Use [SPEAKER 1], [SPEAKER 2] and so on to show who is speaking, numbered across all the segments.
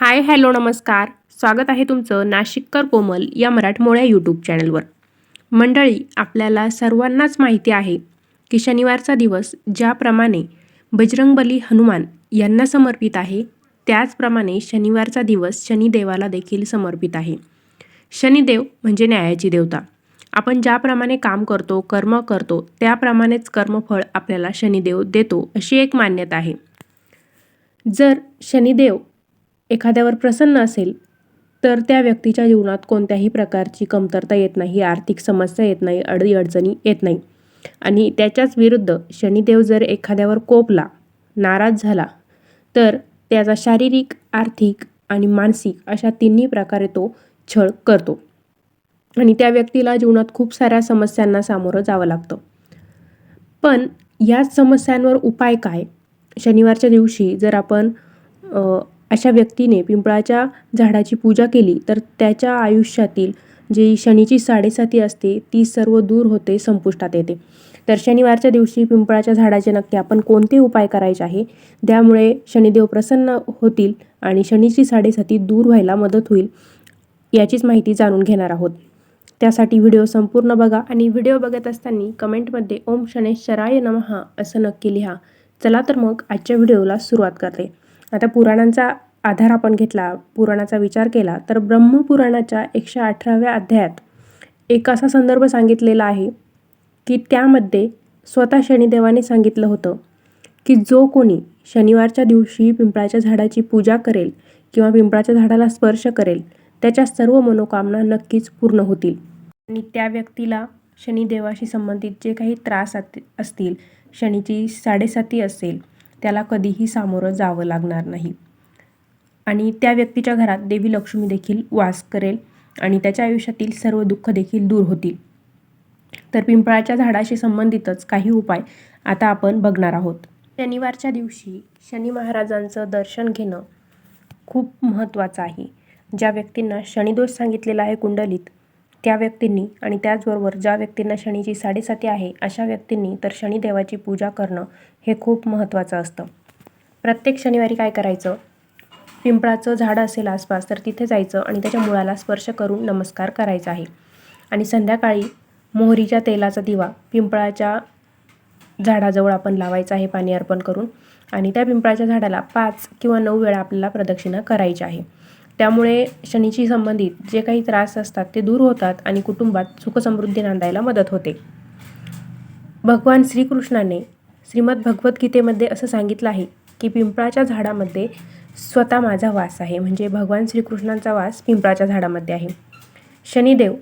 [SPEAKER 1] Hi hello नमस्कार. स्वागत आहे तुमचं नाशिककर कोमल या मराठमोळ्या यूट्यूब चॅनलवर मंडळी आपल्याला सर्वांनाच माहिती आहे की शनिवारचा दिवस ज्याप्रमाणे बजरंगबली हनुमान यांना समर्पित आहे त्याचप्रमाणे शनिवारचा दिवस शनिदेवाला देखील समर्पित आहे. शनिदेव म्हणजे न्यायाची देवता. आपण ज्याप्रमाणे काम करतो कर्म करतो त्याप्रमाणेच कर्मफळ आपल्याला शनिदेव देतो अशी एक मान्यता आहे. जर शनिदेव एखाद्यावर प्रसन्न असेल तर त्या व्यक्तीच्या जीवनात कोणत्याही प्रकारची कमतरता येत नाही आर्थिक समस्या येत नाही अडी अडचणी येत नाही. आणि त्याच्याच विरुद्ध शनिदेव जर एखाद्यावर कोपला नाराज झाला तर त्याचा शारीरिक आर्थिक आणि मानसिक अशा तिन्ही प्रकारे तो छळ करतो. आणि त्या व्यक्तीला जीवनात खूप साऱ्या समस्यांना सामोरं जावं लागतं. पण याच समस्यांवर उपाय काय? शनिवारच्या दिवशी जर आपण अशा व्यक्तीने पिंपळाच्या झाडाची पूजा केली तर त्याच्या आयुष्यातील जी शनीची साडेसाती असते ती सर्व दूर होते संपुष्टात येते. तर शनिवारच्या दिवशी पिंपळाच्या झाडाचे नक्की आपण कोणते उपाय करायचे आहे? त्यामुळे शनिदेव प्रसन्न होतील आणि शनीची साडेसाती दूर व्हायला मदत होईल याचीच माहिती जाणून घेणार आहोत. त्यासाठी व्हिडिओ संपूर्ण बघा आणि व्हिडिओ बघत असताना कमेंटमध्ये ओम शनेश्वराय नमहा असं नक्की लिहा. चला तर मग आजच्या व्हिडिओला सुरुवात करते. आता पुराणांचा आधार आपण घेतला पुराणाचा विचार केला तर ब्रह्मपुराणाच्या एकशे अठराव्या अध्यायात एक असा संदर्भ सांगितलेला आहे की त्यामध्ये स्वतः शनिदेवाने सांगितलं होतं की जो कोणी शनिवारच्या दिवशी पिंपळाच्या झाडाची पूजा करेल किंवा पिंपळाच्या झाडाला स्पर्श करेल त्याच्या सर्व मनोकामना नक्कीच पूर्ण होतील. आणि त्या व्यक्तीला शनिदेवाशी संबंधित जे काही त्रास असतील शनीची साडेसाती असेल त्याला कधीही सामोरं जावं लागणार नाही. आणि त्या व्यक्तीच्या घरात देवी लक्ष्मी देखील वास करेल आणि त्याच्या आयुष्यातील सर्व दुःख देखील दूर होतील. तर पिंपळाच्या झाडाशी संबंधितच काही उपाय आता आपण बघणार आहोत. शनिवारच्या दिवशी शनी महाराजांचं दर्शन घेणं खूप महत्त्वाचं आहे. ज्या व्यक्तींना शनिदोष सांगितलेला आहे कुंडलीत त्या व्यक्तींनी आणि त्याचबरोबर ज्या व्यक्तींना शनीची साडेसाती आहे अशा व्यक्तींनी तर शनिदेवाची पूजा करणं हे खूप महत्त्वाचं असतं. प्रत्येक शनिवारी काय करायचं? पिंपळाचं झाड असेल आसपास तर तिथे जायचं आणि त्याच्या मुळाला स्पर्श करून नमस्कार करायचा आहे. आणि संध्याकाळी मोहरीच्या तेलाचा दिवा पिंपळाच्या झाडाजवळ आपण लावायचा आहे पाणी अर्पण करून. आणि त्या पिंपळाच्या झाडाला पाच किंवा नऊ वेळा आपल्याला प्रदक्षिणा करायची आहे. त्यामुळे शनीशी संबंधित जे काही त्रास असतात ते दूर होतात आणि कुटुंबात सुखसमृद्धी नांदायला मदत होते. भगवान श्रीकृष्णाने श्रीमद भगवद्गीतेमध्ये असं सांगितलं आहे की पिंपळाच्या झाडामध्ये स्वतः माझा वास आहे. म्हणजे भगवान श्रीकृष्णांचा वास पिंपळाच्या झाडामध्ये आहे. शनिदेव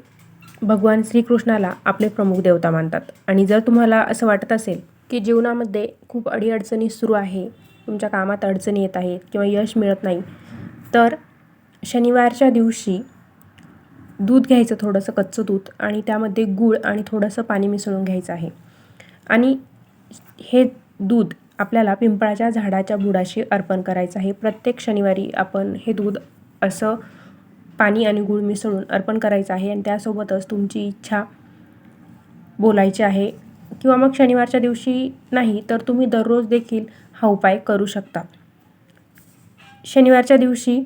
[SPEAKER 1] भगवान श्रीकृष्णाला आपले प्रमुख देवता मानतात. आणि जर तुम्हाला असं वाटत असेल की जीवनामध्ये खूप अडीअडचणी सुरू आहे तुमच्या कामात अडचणी येत आहेत किंवा यश मिळत नाही तर शनिवारच्या दिवशी दूध घ्यायचं थोडंसं कच्चं दूध आणि त्यामध्ये गूळ आणि थोडंसं पाणी मिसळून घ्यायचं आहे. आणि हे दूध आपल्याला पिंपळाच्या झाडाच्या बुडाशी अर्पण करायचं आहे. प्रत्येक शनिवारी आपण हे दूध असं पाणी आणि गूळ मिसळून अर्पण करायचं आहे आणि त्यासोबतच तुमची इच्छा बोलायची आहे किंवा मग शनिवारच्या दिवशी नाही तर तुम्ही दररोज देखील हा उपाय करू शकता. शनिवारच्या दिवशी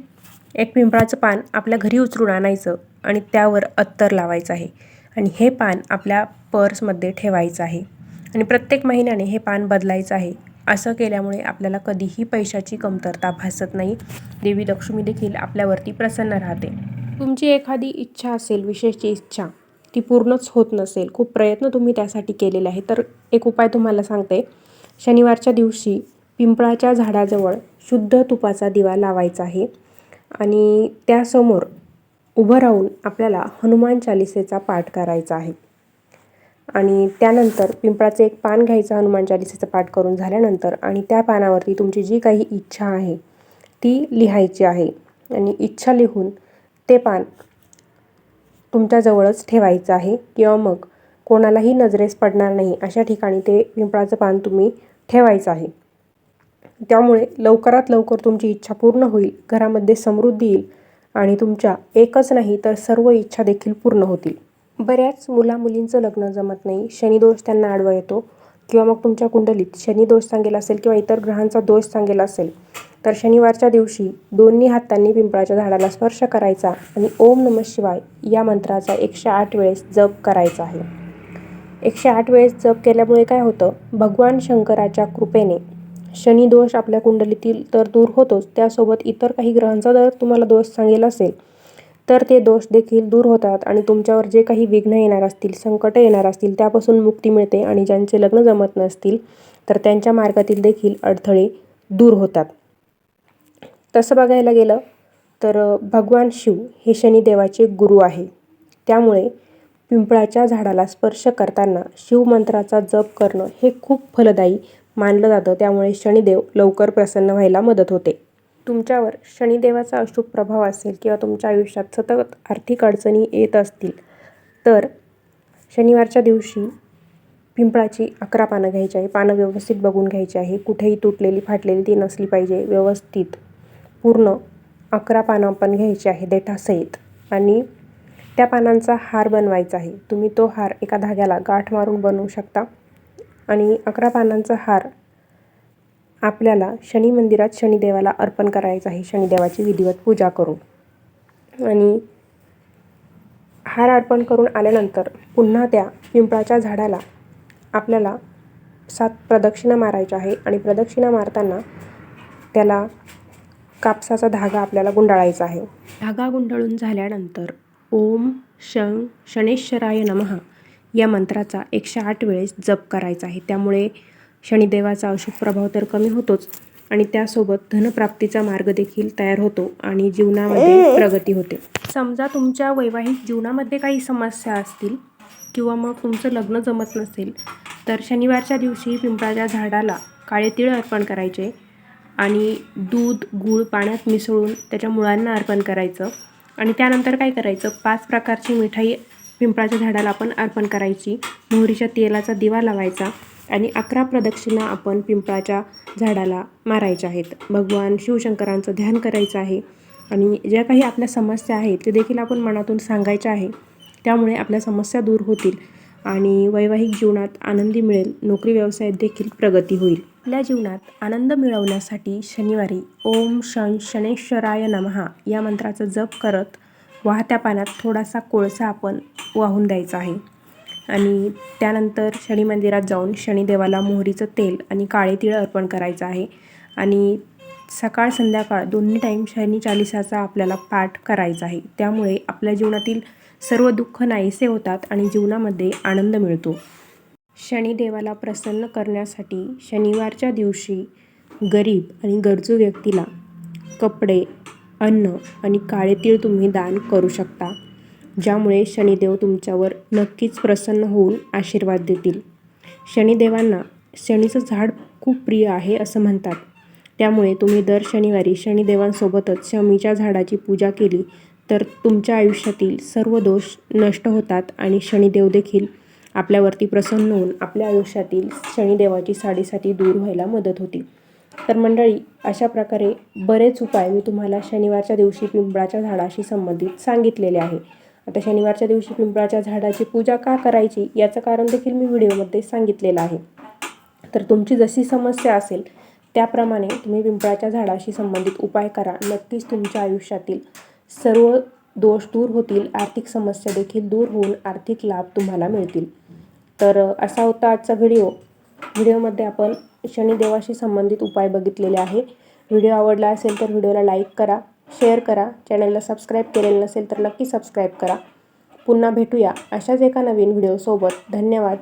[SPEAKER 1] एक पिंपळाचं पान आपल्या घरी उचलून आणायचं आणि त्यावर अत्तर लावायचं आहे. आणि हे पान आपल्या पर्समध्ये ठेवायचं आहे. आणि प्रत्येक महिन्याने हे पान बदलायचं आहे. असं केल्यामुळे आपल्याला कधीही पैशाची कमतरता भासत नाही. देवी लक्ष्मी देखील आपल्यावरती प्रसन्न राहते. तुमची एखादी इच्छा असेल विशेषची इच्छा ती पूर्णच होत नसेल खूप प्रयत्न तुम्ही त्यासाठी केलेले आहे तर एक उपाय तुम्हाला सांगते. शनिवारच्या दिवशी पिंपळाच्या झाडाजवळ शुद्ध तुपाचा दिवा लावायचा आहे. आणि त्यासमोर उभं राहून आपल्याला हनुमान चालिसेचा पाठ करायचा आहे. आणि त्यानंतर पिंपळाचं एक पान घ्यायचं हनुमान चालिसेचा पाठ करून झाल्यानंतर आणि त्या पानावरती तुमची जी काही इच्छा आहे ती लिहायची आहे. आणि इच्छा लिहून ते पान तुमच्याजवळच ठेवायचं आहे किंवा मग कोणालाही नजरेस पडणार नाही अशा ठिकाणी ते पिंपळाचं पान तुम्ही ठेवायचं आहे. त्यामुळे लवकरात लवकर तुमची इच्छा पूर्ण होईल घरामध्ये समृद्धी येईल आणि तुमच्या एकच नाही तर सर्व इच्छा देखील पूर्ण होतील. बऱ्याच मुलामुलींचं लग्न जमत नाही शनिदोष त्यांना आडवा येतो किंवा मग तुमच्या कुंडलीत शनिदोष सांगेल असेल किंवा इतर ग्रहांचा दोष सांगेल असेल तर शनिवारच्या दिवशी दोन्ही हातांनी पिंपळाच्या झाडाला स्पर्श करायचा आणि ओम नम शिवाय या मंत्राचा एकशे आठ वेळेस जप करायचा आहे. एकशे आठ वेळेस जप केल्यामुळे काय होतं? भगवान शंकराच्या कृपेने शनिदोष आपल्या कुंडलीतील तर दूर होतोच. त्यासोबत इतर काही ग्रहांचा जर तुम्हाला दोष सांगेल असेल तर ते दोष देखील दूर होतात आणि तुमच्यावर जे काही विघ्न येणार असतील संकटं येणार असतील त्यापासून मुक्ती मिळते आणि ज्यांचे लग्न जमत नसतील तर त्यांच्या मार्गातील देखील अडथळे दूर होतात. तसं बघायला गेलं तर भगवान शिव हे शनिदेवाचे गुरु आहे. त्यामुळे पिंपळाच्या झाडाला स्पर्श करताना शिवमंत्राचा जप करणं हे खूप फलदायी मानलं जातं. त्यामुळे शनिदेव लवकर प्रसन्न व्हायला मदत होते. तुमच्यावर शनिदेवाचा अशुभ प्रभाव असेल किंवा तुमच्या आयुष्यात सतत आर्थिक अडचणी येत असतील तर शनिवारच्या दिवशी पिंपळाची अकरा पानं घ्यायची आहे. पानं व्यवस्थित बघून घ्यायची आहे. कुठेही तुटलेली फाटलेली ती नसली पाहिजे. व्यवस्थित पूर्ण अकरा पानं आपण घ्यायची आहे देठासहित. आणि त्या पानांचा हार बनवायचा आहे. तुम्ही तो हार एका धाग्याला गाठ मारून बनवू शकता. आणि अकरा पानांचा हार आपल्याला शनी मंदिरात शनिदेवाला अर्पण करायचं आहे. शनिदेवाची विधिवत पूजा करून आणि हार अर्पण करून आल्यानंतर पुन्हा त्या पिंपळाच्या झाडाला आपल्याला सात प्रदक्षिणा मारायच्या आहे आणि प्रदक्षिणा मारताना त्याला कापसाचा धागा आपल्याला गुंडाळायचा आहे. धागा गुंडाळून झाल्यानंतर ओम शं शनेश्वराय नमः या मंत्राचा एकशे आठ वेळेस जप करायचा आहे. त्यामुळे शनिदेवाचा अशुभ प्रभाव तर कमी होतोच आणि त्यासोबत धनप्राप्तीचा मार्ग देखील तयार होतो आणि जीवनामध्ये प्रगती होते. समजा तुमच्या वैवाहिक जीवनामध्ये काही समस्या असतील किंवा मग तुमचं लग्न जमत नसेल तर शनिवारच्या दिवशी पिंपळाच्या झाडाला काळे तीळ अर्पण करायचे आणि दूध गूळ पाण्यात मिसळून त्याच्या मुळांना अर्पण करायचं आणि त्यानंतर काय करायचं? पाच प्रकारची मिठाई पिंपळाच्या झाडाला आपण अर्पण करायची. मोहरीच्या तेलाचा दिवा लावायचा आणि अकरा प्रदक्षिणा आपण पिंपळाच्या झाडाला मारायच्या आहेत. भगवान शिवशंकरांचं ध्यान करायचं आहे आणि ज्या काही आपल्या समस्या आहेत ते देखील आपण मनातून सांगायच्या आहे. त्यामुळे आपल्या समस्या दूर होतील आणि वैवाहिक जीवनात आनंदी मिळेल नोकरी व्यवसायात देखील प्रगती होईल. आपल्या जीवनात आनंद मिळवण्यासाठी शनिवारी ओम शन शनेश्वराय नमहा या मंत्राचा जप करत वाहत्या पाण्यात थोडासा कोळसा आपण वाहून द्यायचा आहे. आणि त्यानंतर शनी मंदिरात जाऊन शनिदेवाला मोहरीचं तेल आणि काळे तिळ अर्पण करायचं आहे. आणि सकाळ संध्याकाळ दोन्ही टाईम शनी चालिसाचा आपल्याला पाठ करायचा आहे. त्यामुळे आपल्या जीवनातील सर्व दुःख नाहीसे होतात आणि जीवनामध्ये आनंद मिळतो. शनिदेवाला प्रसन्न करण्यासाठी शनिवारच्या दिवशी गरीब आणि गरजू व्यक्तीला कपडे अन्न आणि काळे तीळ तुम्ही दान करू शकता ज्यामुळे शनिदेव तुमच्यावर नक्कीच प्रसन्न होऊन आशीर्वाद देतील. शनिदेवांना शनीचं झाड खूप प्रिय आहे असं म्हणतात. त्यामुळे तुम्ही दर शनिवारी शनिदेवांसोबतच शमीच्या झाडाची पूजा केली तर तुमच्या आयुष्यातील सर्व दोष नष्ट होतात आणि शनिदेव देखील आपल्यावरती प्रसन्न होऊन आपल्या आयुष्यातील शनिदेवाची साडेसाती दूर व्हायला मदत होती. तर मंडळी अशा प्रकारे बरेच उपाय मी तुम्हाला शनिवारच्या दिवशी पिंपळाच्या झाडाशी संबंधित सांगितलेले आहे. आता शनिवारच्या दिवशी पिंपळाच्या झाडाची पूजा का करायची याचं कारण देखील मी व्हिडिओमध्ये सांगितलेलं आहे. तर तुमची जशी समस्या असेल त्याप्रमाणे तुम्ही पिंपळाच्या झाडाशी संबंधित उपाय करा. नक्कीच तुमच्या आयुष्यातील सर्व दोष दूर होतील आर्थिक समस्या देखील दूर होऊन आर्थिक लाभ तुम्हाला मिळतील. तर असा होता आजचा व्हिडिओ. व्हिडिओमध्ये आपण शनिदेवाशी संबंधित उपाय बघितलेले आहे. व्हिडिओ आवडला असेल तर व्हिडिओला लाईक करा शेअर करा चॅनलला सबस्क्राईब केलेलं नसेल तर नक्की सबस्क्राईब करा. पुन्हा भेटूया अशाच एका नवीन व्हिडिओसोबत. धन्यवाद.